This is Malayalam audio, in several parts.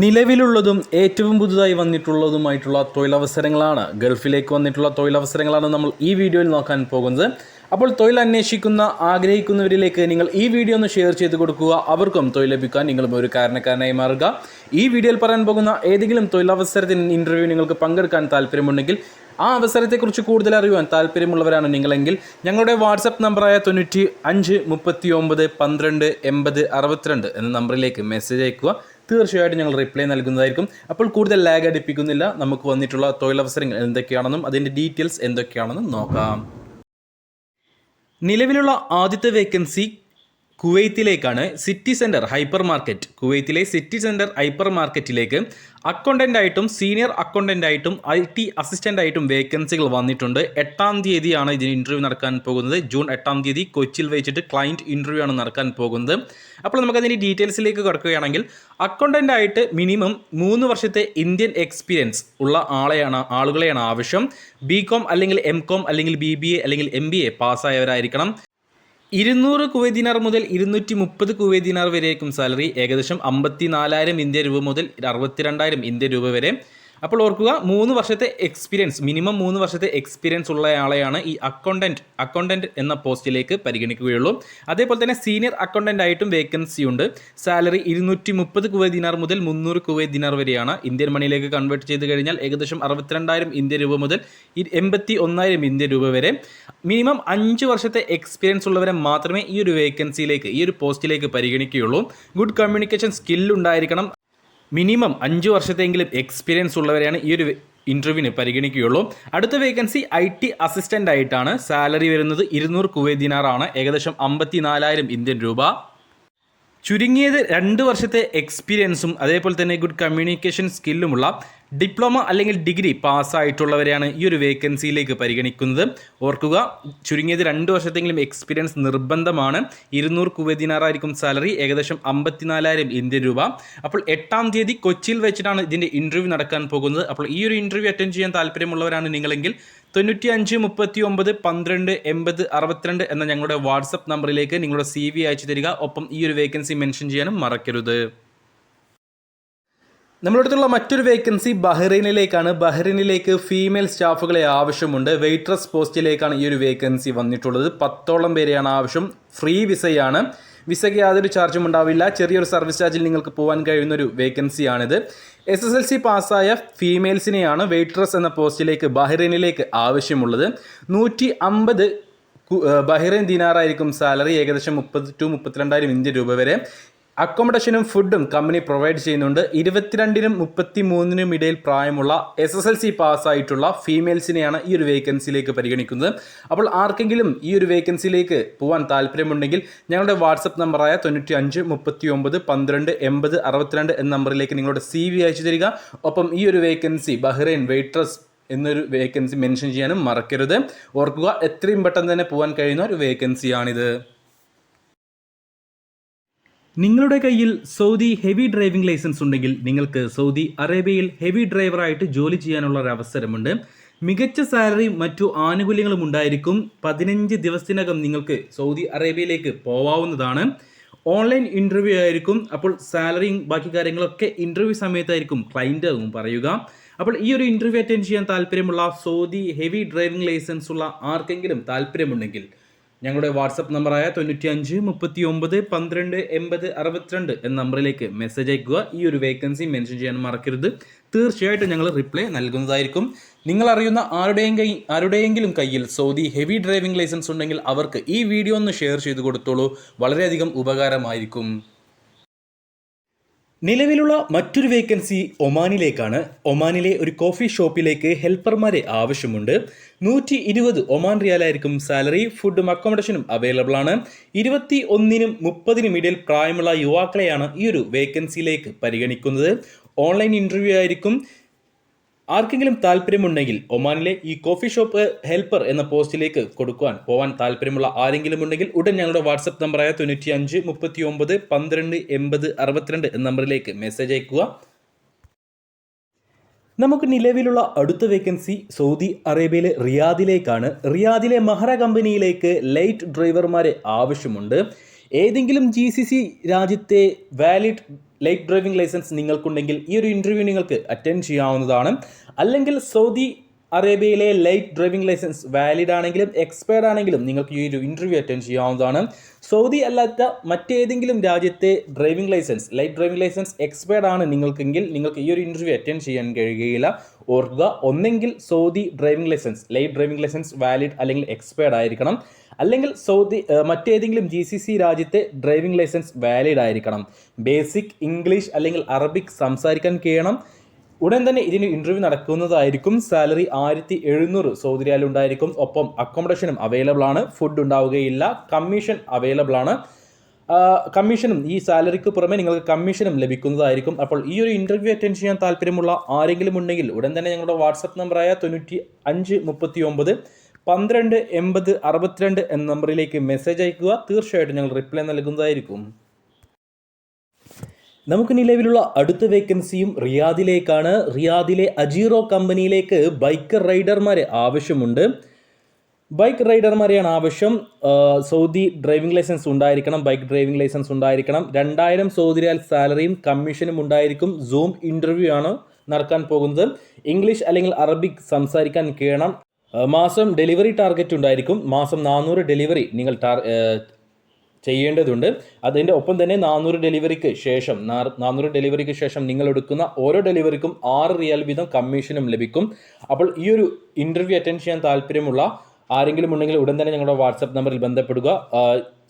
നിലവിലുള്ളതും ഏറ്റവും പുതുതായി വന്നിട്ടുള്ളതുമായിട്ടുള്ള തൊഴിലവസരങ്ങളാണ്. ഗൾഫിലേക്ക് വന്നിട്ടുള്ള തൊഴിലവസരങ്ങളാണ് നമ്മൾ ഈ വീഡിയോയിൽ നോക്കാൻ പോകുന്നത്. അപ്പോൾ തൊഴിൽ അന്വേഷിക്കുന്ന ആഗ്രഹിക്കുന്നവരിലേക്ക് നിങ്ങൾ ഈ വീഡിയോ ഒന്ന് ഷെയർ ചെയ്ത് കൊടുക്കുക. അവർക്കും തൊഴിൽ ലഭിക്കാൻ നിങ്ങളും ഒരു കാരണക്കാരനായി മാറുക. ഈ വീഡിയോയിൽ പറയാൻ പോകുന്ന ഏതെങ്കിലും തൊഴിലവസരത്തിന് ഇന്റർവ്യൂ നിങ്ങൾക്ക് പങ്കെടുക്കാൻ താല്പര്യമുണ്ടെങ്കിൽ ആ അവസരത്തെക്കുറിച്ച് കൂടുതൽ അറിയുവാൻ താല്പര്യമുള്ളവരാണ് നിങ്ങളെങ്കിൽ ഞങ്ങളുടെ വാട്സപ്പ് നമ്പറായ തൊണ്ണൂറ്റി അഞ്ച് മുപ്പത്തി ഒമ്പത് പന്ത്രണ്ട് എൺപത് അറുപത്തിരണ്ട് എന്ന നമ്പറിലേക്ക് മെസ്സേജ് അയക്കുക. തീർച്ചയായിട്ടും ഞങ്ങൾ റിപ്ലൈ നൽകുന്നതായിരിക്കും. അപ്പോൾ കൂടുതൽ ലാഗ് അടിപ്പിക്കുന്നില്ല. നമുക്ക് വന്നിട്ടുള്ള തൊഴിലവസരങ്ങൾ എന്തൊക്കെയാണെന്നും അതിന്റെ ഡീറ്റെയിൽസ് എന്തൊക്കെയാണെന്നും നോക്കാം. നിലവിലുള്ള ആദ്യത്തെ വേക്കൻസി കുവൈത്തിലേക്കാണ് സിറ്റി സെന്റർ ഹൈപ്പർ മാർക്കറ്റ് കുവൈത്തിലെ സിറ്റി സെന്റർ ഹൈപ്പർ മാർക്കറ്റിലേക്ക് അക്കൗണ്ടന്റ് ആയിട്ടും സീനിയർ അക്കൗണ്ടന്റ് ആയിട്ടും ഐ ടി അസിസ്റ്റന്റ് ആയിട്ടും വേക്കൻസികൾ വന്നിട്ടുണ്ട്. എട്ടാം തീയതിയാണ് ഇതിന് ഇന്റർവ്യൂ നടക്കാൻ പോകുന്നത്. ജൂൺ എട്ടാം തീയതി കൊച്ചിയിൽ വെച്ചിട്ട് ക്ലയന്റ് ഇന്റർവ്യൂ ആണ് നടക്കാൻ പോകുന്നത്. അപ്പോൾ നമുക്ക് നമുക്കതിന്റെ ഡീറ്റെയിൽസിലേക്ക് കിടക്കുകയാണെങ്കിൽ അക്കൗണ്ടന്റ് ആയിട്ട് മിനിമം മൂന്ന് വർഷത്തെ ഇന്ത്യൻ എക്സ്പീരിയൻസ് ഉള്ള ആളെയാണ് ആളുകളെയാണ് ആവശ്യം. ബി കോം അല്ലെങ്കിൽ എം കോം അല്ലെങ്കിൽ ബി ബി എ അല്ലെങ്കിൽ എം ബി എ പാസ്സായവരായിരിക്കണം ഇരുന്നൂറ് കുവൈദിനാർ ദിനാർ മുതൽ ഇരുന്നൂറ്റി മുപ്പത് കുവൈദിനാർ ദിനാർ വരെയായിരിക്കും സാലറി ഏകദേശം അമ്പത്തി നാലായിരം ഇന്ത്യ രൂപ മുതൽ അറുപത്തിരണ്ടായിരം ഇന്ത്യ രൂപ വരെ. അപ്പോൾ ഓർക്കുക മൂന്ന് വർഷത്തെ എക്സ്പീരിയൻസ് മിനിമം മൂന്ന് വർഷത്തെ എക്സ്പീരിയൻസ് ഉള്ള ആളെയാണ് ഈ അക്കൗണ്ടന്റ് അക്കൗണ്ടന്റ് എന്ന പോസ്റ്റിലേക്ക് പരിഗണിക്കുകയുള്ളൂ. അതേപോലെ തന്നെ സീനിയർ അക്കൗണ്ടന്റ് ആയിട്ടും വേക്കൻസി ഉണ്ട്. സാലറി ഇരുന്നൂറ്റി മുപ്പത് കുവൈ ദിനാർ മുതൽ മുന്നൂറ് കുവൈ ദിനാർ വരെയാണ്. ഇന്ത്യൻ മണിയിലേക്ക് കൺവേർട്ട് ചെയ്ത് കഴിഞ്ഞാൽ ഏകദേശം അറുപത്തിരണ്ടായിരം ഇന്ത്യ രൂപ മുതൽ എൺപത്തി ഒന്നായിരം ഇന്ത്യ രൂപ വരെ. മിനിമം അഞ്ച് വർഷത്തെ എക്സ്പീരിയൻസ് ഉള്ളവരെ മാത്രമേ ഈ ഒരു വേക്കൻസിയിലേക്ക് ഈ ഒരു പോസ്റ്റിലേക്ക് പരിഗണിക്കുകയുള്ളൂ. ഗുഡ് കമ്മ്യൂണിക്കേഷൻ സ്കില്ലുണ്ടായിരിക്കണം മിനിമം അഞ്ച് വർഷത്തെങ്കിലും എക്സ്പീരിയൻസ് ഉള്ളവരെയാണ് ഈ ഒരു ഇന്റർവ്യൂവിന് പരിഗണിക്കുകയുള്ളൂ. അടുത്ത വേക്കൻസി ഐ ടി അസിസ്റ്റന്റ് ആയിട്ടാണ്. സാലറി വരുന്നത് ഇരുന്നൂറ് കുവേദിനാറാണ് ഏകദേശം അമ്പത്തി നാലായിരം ഇന്ത്യൻ രൂപ. ചുരുങ്ങിയത് രണ്ട് വർഷത്തെ എക്സ്പീരിയൻസും അതേപോലെ തന്നെ ഗുഡ് കമ്മ്യൂണിക്കേഷൻ സ്കില്ലുമുള്ള ഡിപ്ലോമ അല്ലെങ്കിൽ ഡിഗ്രി പാസ്സായിട്ടുള്ളവരെയാണ് ഈ ഒരു വേക്കൻസിയിലേക്ക് പരിഗണിക്കുന്നത്. ഓർക്കുക ചുരുങ്ങിയത് രണ്ട് വർഷത്തെങ്കിലും എക്സ്പീരിയൻസ് നിർബന്ധമാണ്. ഇരുന്നൂറ് കുവതിനാറായിരിക്കും സാലറി ഏകദേശം അമ്പത്തിനാലായിരം ഇന്ത്യൻ രൂപ. അപ്പോൾ എട്ടാം തീയതി കൊച്ചിയിൽ വെച്ചിട്ടാണ് ഇതിന്റെ ഇന്റർവ്യൂ നടക്കാൻ പോകുന്നത്. അപ്പോൾ ഈ ഒരു ഇന്റർവ്യൂ അറ്റൻഡ് ചെയ്യാൻ താല്പര്യമുള്ളവരാണ് നിങ്ങളെങ്കിൽ തൊണ്ണൂറ്റി അഞ്ച് മുപ്പത്തി ഒമ്പത് പന്ത്രണ്ട് എൺപത് അറുപത്തിരണ്ട് എന്ന ഞങ്ങളുടെ വാട്സപ്പ് നമ്പറിലേക്ക് നിങ്ങളുടെ സി വി അയച്ചു തരിക. ഒപ്പം ഈ ഒരു വേക്കൻസി മെൻഷൻ ചെയ്യാനും മറക്കരുത്. നമ്മുടെ അടുത്തുള്ള മറ്റൊരു വേക്കൻസി ബഹ്റൈനിലേക്കാണ്. ബഹ്റൈനിലേക്ക് ഫീമെയിൽ സ്റ്റാഫുകളെ ആവശ്യമുണ്ട്. വെയിട്രസ് പോസ്റ്റിലേക്കാണ് ഈ ഒരു വേക്കൻസി വന്നിട്ടുള്ളത്. പത്തോളം പേരെയാണ് ആവശ്യം. ഫ്രീ വിസയാണ്. വിസയ്ക്ക് യാതൊരു ചാർജും ഉണ്ടാവില്ല. ചെറിയൊരു സർവീസ് ചാർജിൽ നിങ്ങൾക്ക് പോകാൻ കഴിയുന്ന ഒരു വേക്കൻസിയാണിത് എസ് എസ് എൽ സി പാസ്സായ ഫീമെയിൽസിനെയാണ് വെയിട്രസ് എന്ന പോസ്റ്റിലേക്ക് ബഹ്റൈനിലേക്ക് ആവശ്യമുള്ളത്. നൂറ്റി അമ്പത് ബഹ്റൈൻ ദിനാറായിരിക്കും സാലറി. ഏകദേശം മുപ്പത് ടു മുപ്പത്തിരണ്ടായിരം ഇന്ത്യൻ രൂപ വരെ. അക്കോമഡേഷനും ഫുഡും കമ്പനി പ്രൊവൈഡ് ചെയ്യുന്നുണ്ട്. ഇരുപത്തിരണ്ടിനും മുപ്പത്തി മൂന്നിനും ഇടയിൽ പ്രായമുള്ള എസ് എസ് എൽ സി പാസ്സായിട്ടുള്ള ഫീമെയിൽസിനെയാണ് ഈ ഒരു വേക്കൻസിയിലേക്ക് പരിഗണിക്കുന്നത്. അപ്പോൾ ആർക്കെങ്കിലും ഈ ഒരു വേക്കൻസിയിലേക്ക് പോകാൻ താല്പര്യമുണ്ടെങ്കിൽ ഞങ്ങളുടെ വാട്സപ്പ് നമ്പറായ തൊണ്ണൂറ്റി അഞ്ച് മുപ്പത്തി ഒമ്പത് പന്ത്രണ്ട് എൺപത് അറുപത്തിരണ്ട് എന്ന നമ്പറിലേക്ക് നിങ്ങളുടെ സി വി അയച്ചു തരിക. ഒപ്പം ഈ ഒരു വേക്കൻസി ബഹ്റൈൻ വെയിട്രസ് എന്നൊരു വേക്കൻസി മെൻഷൻ ചെയ്യാനും മറക്കരുത്. ഓർക്കുക എത്രയും പെട്ടെന്ന് തന്നെ പോകാൻ കഴിയുന്ന ഒരു വേക്കൻസിയാണിത്. നിങ്ങളുടെ കയ്യിൽ സൗദി ഹെവി ഡ്രൈവിംഗ് ലൈസൻസ് ഉണ്ടെങ്കിൽ നിങ്ങൾക്ക് സൗദി അറേബ്യയിൽ ഹെവി ഡ്രൈവറായിട്ട് ജോലി ചെയ്യാനുള്ള ഒരു അവസരമുണ്ട്. മികച്ച സാലറിയും മറ്റു ആനുകൂല്യങ്ങളും ഉണ്ടായിരിക്കും. പതിനഞ്ച് ദിവസത്തിനകം നിങ്ങൾക്ക് സൗദി അറേബ്യയിലേക്ക് പോവാവുന്നതാണ്. ഓൺലൈൻ ഇന്റർവ്യൂ ആയിരിക്കും. അപ്പോൾ സാലറിയും ബാക്കി കാര്യങ്ങളൊക്കെ ഇന്റർവ്യൂ സമയത്തായിരിക്കും ക്ലൈന്റ് പറയുക. അപ്പോൾ ഈ ഒരു ഇന്റർവ്യൂ അറ്റൻഡ് ചെയ്യാൻ താല്പര്യമുള്ള സൗദി ഹെവി ഡ്രൈവിംഗ് ലൈസൻസ് ഉള്ള ആർക്കെങ്കിലും താല്പര്യമുണ്ടെങ്കിൽ ഞങ്ങളുടെ വാട്സപ്പ് നമ്പറായ തൊണ്ണൂറ്റി അഞ്ച് മുപ്പത്തി ഒമ്പത് പന്ത്രണ്ട് എൺപത് അറുപത്തിരണ്ട് എന്ന നമ്പറിലേക്ക് മെസ്സേജ് അയക്കുക. ഈ ഒരു വേക്കൻസി മെൻഷൻ ചെയ്യാൻ മറക്കരുത്. തീർച്ചയായിട്ടും ഞങ്ങൾ റിപ്ലൈ നൽകുന്നതായിരിക്കും. നിങ്ങൾ അറിയുന്ന ആരുടെയും കൈ ആരുടെയെങ്കിലും കയ്യിൽ സൗദി ഹെവി ഡ്രൈവിംഗ് ലൈസൻസ് ഉണ്ടെങ്കിൽ അവർക്ക് ഈ വീഡിയോ ഒന്ന് ഷെയർ ചെയ്ത് കൊടുത്തോളൂ. വളരെയധികം ഉപകാരമായിരിക്കും. നിലവിലുള്ള മറ്റൊരു വേക്കൻസി ഒമാനിലേക്കാണ്. ഒമാനിലെ ഒരു കോഫി ഷോപ്പിലേക്ക് ഹെൽപ്പർമാരെ ആവശ്യമുണ്ട്. നൂറ്റി ഇരുപത് ഒമാൻ റിയാലായിരിക്കും സാലറി ഫുഡും അക്കോമഡേഷനും അവൈലബിൾ ആണ്. ഇരുപത്തി ഒന്നിനും മുപ്പതിനും ഇടയിൽ പ്രായമുള്ള യുവാക്കളെയാണ് ഈ ഒരു വേക്കൻസിയിലേക്ക് പരിഗണിക്കുന്നത്. ഓൺലൈൻ ഇന്റർവ്യൂ ആയിരിക്കും. ആർക്കെങ്കിലും താല്പര്യമുണ്ടെങ്കിൽ ഒമാനിലെ ഈ കോഫി ഷോപ്പ് ഹെൽപ്പർ എന്ന പോസ്റ്റിലേക്ക് കൊടുക്കുവാൻ പോവാൻ താല്പര്യമുള്ള ആരെങ്കിലും ഉണ്ടെങ്കിൽ ഉടൻ ഞങ്ങളുടെ വാട്സപ്പ് നമ്പറായ തൊണ്ണൂറ്റി അഞ്ച് മുപ്പത്തി ഒമ്പത് പന്ത്രണ്ട് എൺപത് അറുപത്തിരണ്ട് എന്ന നമ്പറിലേക്ക് മെസ്സേജ് അയക്കുക. നമുക്ക് നിലവിലുള്ള അടുത്ത വേക്കൻസി സൗദി അറേബ്യയിലെ റിയാദിലേക്കാണ്. റിയാദിലെ മഹറ കമ്പനിയിലേക്ക് ലൈറ്റ് ഡ്രൈവർമാരെ ആവശ്യമുണ്ട്. ഏതെങ്കിലും ജി സി സി രാജ്യത്തെ വാലിഡ് ലൈറ്റ് ഡ്രൈവിംഗ് ലൈസൻസ് നിങ്ങൾക്കുണ്ടെങ്കിൽ ഈ ഒരു ഇന്റർവ്യൂ നിങ്ങൾക്ക് അറ്റൻഡ് ചെയ്യാവുന്നതാണ്. അല്ലെങ്കിൽ സൗദി അറേബ്യയിലെ ലൈറ്റ് ഡ്രൈവിംഗ് ലൈസൻസ് വാലിഡ് ആണെങ്കിലും എക്സ്പയർഡ് ആണെങ്കിലും നിങ്ങൾക്ക് ഈ ഒരു ഇന്റർവ്യൂ അറ്റൻഡ് ചെയ്യാവുന്നതാണ്. സൗദി അല്ലാത്ത മറ്റേതെങ്കിലും രാജ്യത്തെ driving licence light driving licence expired ആണ് നിങ്ങൾക്കെങ്കിൽ നിങ്ങൾക്ക് ഈ ഒരു ഇന്റർവ്യൂ അറ്റൻഡ് ചെയ്യാൻ കഴിയുകയില്ല. ഓർക്കുക ഒന്നെങ്കിൽ Saudi driving licence light driving licence valid അല്ലെങ്കിൽ എക്സ്പയർഡ് ആയിരിക്കണം. അല്ലെങ്കിൽ സൗദി മറ്റേതെങ്കിലും ജി സി സി രാജ്യത്തെ ഡ്രൈവിംഗ് ലൈസൻസ് വാലിഡ് ആയിരിക്കണം. ബേസിക് ഇംഗ്ലീഷ് അല്ലെങ്കിൽ അറബിക് സംസാരിക്കാൻ കഴിയണം. ഉടൻ തന്നെ ഇതിന് ഇന്റർവ്യൂ നടക്കുന്നതായിരിക്കും. സാലറി ആയിരത്തി എഴുന്നൂറ് സൗദി റിയാൽ ഉണ്ടായിരിക്കും ഒപ്പം അക്കോമഡേഷനും അവൈലബിൾ ആണ്. ഫുഡ് ഉണ്ടാവുകയില്ല. കമ്മീഷൻ അവൈലബിൾ ആണ്. കമ്മീഷനും ഈ സാലറിക്ക് പുറമെ നിങ്ങൾക്ക് കമ്മീഷനും ലഭിക്കുന്നതായിരിക്കും. അപ്പോൾ ഈ ഒരു ഇന്റർവ്യൂ അറ്റൻഡ് ചെയ്യാൻ താല്പര്യമുള്ള ആരെങ്കിലും ഉണ്ടെങ്കിൽ ഉടൻ തന്നെ ഞങ്ങളുടെ വാട്സപ്പ് നമ്പറായ തൊണ്ണൂറ്റി അഞ്ച് മുപ്പത്തി ഒമ്പത് പന്ത്രണ്ട് എൺപത് അറുപത്തിരണ്ട് എന്ന നമ്പറിലേക്ക് മെസ്സേജ് അയക്കുക. തീർച്ചയായിട്ടും ഞങ്ങൾ റിപ്ലൈ നൽകുന്നതായിരിക്കും. നമുക്ക് നിലവിലുള്ള അടുത്ത വേക്കൻസിയും റിയാദിലേക്കാണ്. റിയാദിലെ അജീറോ കമ്പനിയിലേക്ക് ബൈക്ക് റൈഡർമാരെ ആവശ്യമുണ്ട്. ബൈക്ക് റൈഡർമാരെയാണ് ആവശ്യം. സൗദി ഡ്രൈവിംഗ് ലൈസൻസ് ഉണ്ടായിരിക്കണം ബൈക്ക് ഡ്രൈവിംഗ് ലൈസൻസ് ഉണ്ടായിരിക്കണം. രണ്ടായിരം സൗദി റിയാൽ സാലറിയും കമ്മീഷനും ഉണ്ടായിരിക്കും. സൂം ഇന്റർവ്യൂ ആണ് നടക്കാൻ പോകുന്നത്. ഇംഗ്ലീഷ് അല്ലെങ്കിൽ അറബിക് സംസാരിക്കാൻ കേണം. മാസം ഡെലിവറി ടാർഗറ്റ് ഉണ്ടായിരിക്കും. മാസം നാനൂറ് ഡെലിവറി നിങ്ങൾ ടാർ ചെയ്യേണ്ടതുണ്ട്. അതിന്റെ ഒപ്പം തന്നെ നാനൂറ് ഡെലിവറിക്ക് ശേഷം നാനൂറ് ഡെലിവറിക്ക് ശേഷം നിങ്ങൾ എടുക്കുന്ന ഓരോ ഡെലിവറിക്കും ആറ് റിയൽ വീതം കമ്മീഷനും ലഭിക്കും. അപ്പോൾ ഈ ഒരു ഇന്റർവ്യൂ അറ്റൻഡ് ചെയ്യാൻ താല്പര്യമുള്ള ആരെങ്കിലും ഉണ്ടെങ്കിൽ ഉടൻ തന്നെ ഞങ്ങളുടെ വാട്സപ്പ് നമ്പറിൽ ബന്ധപ്പെടുക.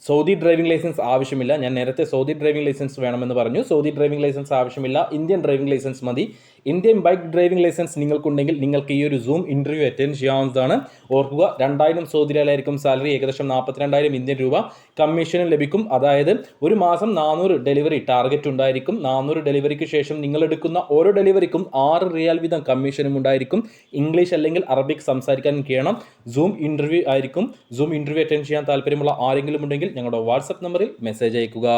സൗദി ഡ്രൈവിംഗ് ലൈസൻസ് ആവശ്യമില്ല. ഞാൻ നേരത്തെ സൗദി ഡ്രൈവിംഗ് ലൈസൻസ് വേണമെന്ന് പറഞ്ഞു. സൗദി ഡ്രൈവിംഗ് ലൈസൻസ് ആവശ്യമില്ല. ഇന്ത്യൻ ഡ്രൈവിംഗ് ലൈസൻസ് മതി. ഇന്ത്യൻ ബൈക്ക് ഡ്രൈവിംഗ് ലൈസൻസ് നിങ്ങൾക്കുണ്ടെങ്കിൽ നിങ്ങൾക്ക് ഈ ഒരു സൂം ഇന്റർവ്യൂ അറ്റൻഡ് ചെയ്യാവുന്നതാണ്. ഓർക്കുക രണ്ടായിരം സൗദി റിയാലായിരിക്കും സാലറി ഏകദേശം നാൽപ്പത്തിരണ്ടായിരം ഇന്ത്യൻ രൂപ കമ്മീഷനും ലഭിക്കും. അതായത് ഒരു മാസം നാനൂറ് ഡെലിവറി ടാർഗറ്റ് ഉണ്ടായിരിക്കും. നാനൂറ് ഡെലിവറിക്ക് ശേഷം നിങ്ങൾ എടുക്കുന്ന ഓരോ ഡെലിവറിക്കും ആറ് റിയാൽ വീതം കമ്മീഷനും ഉണ്ടായിരിക്കും. ഇംഗ്ലീഷ് അല്ലെങ്കിൽ അറബിക് സംസാരിക്കാൻ കഴിയണം. സൂം ഇന്റർവ്യൂ ആയിരിക്കും. സൂം ഇന്റർവ്യൂ അറ്റൻഡ് ചെയ്യാൻ താല്പര്യമുള്ള ആരെങ്കിലും ഞങ്ങളുടെ വാട്സപ്പ് നമ്പറിൽ മെസ്സേജ് അയക്കുക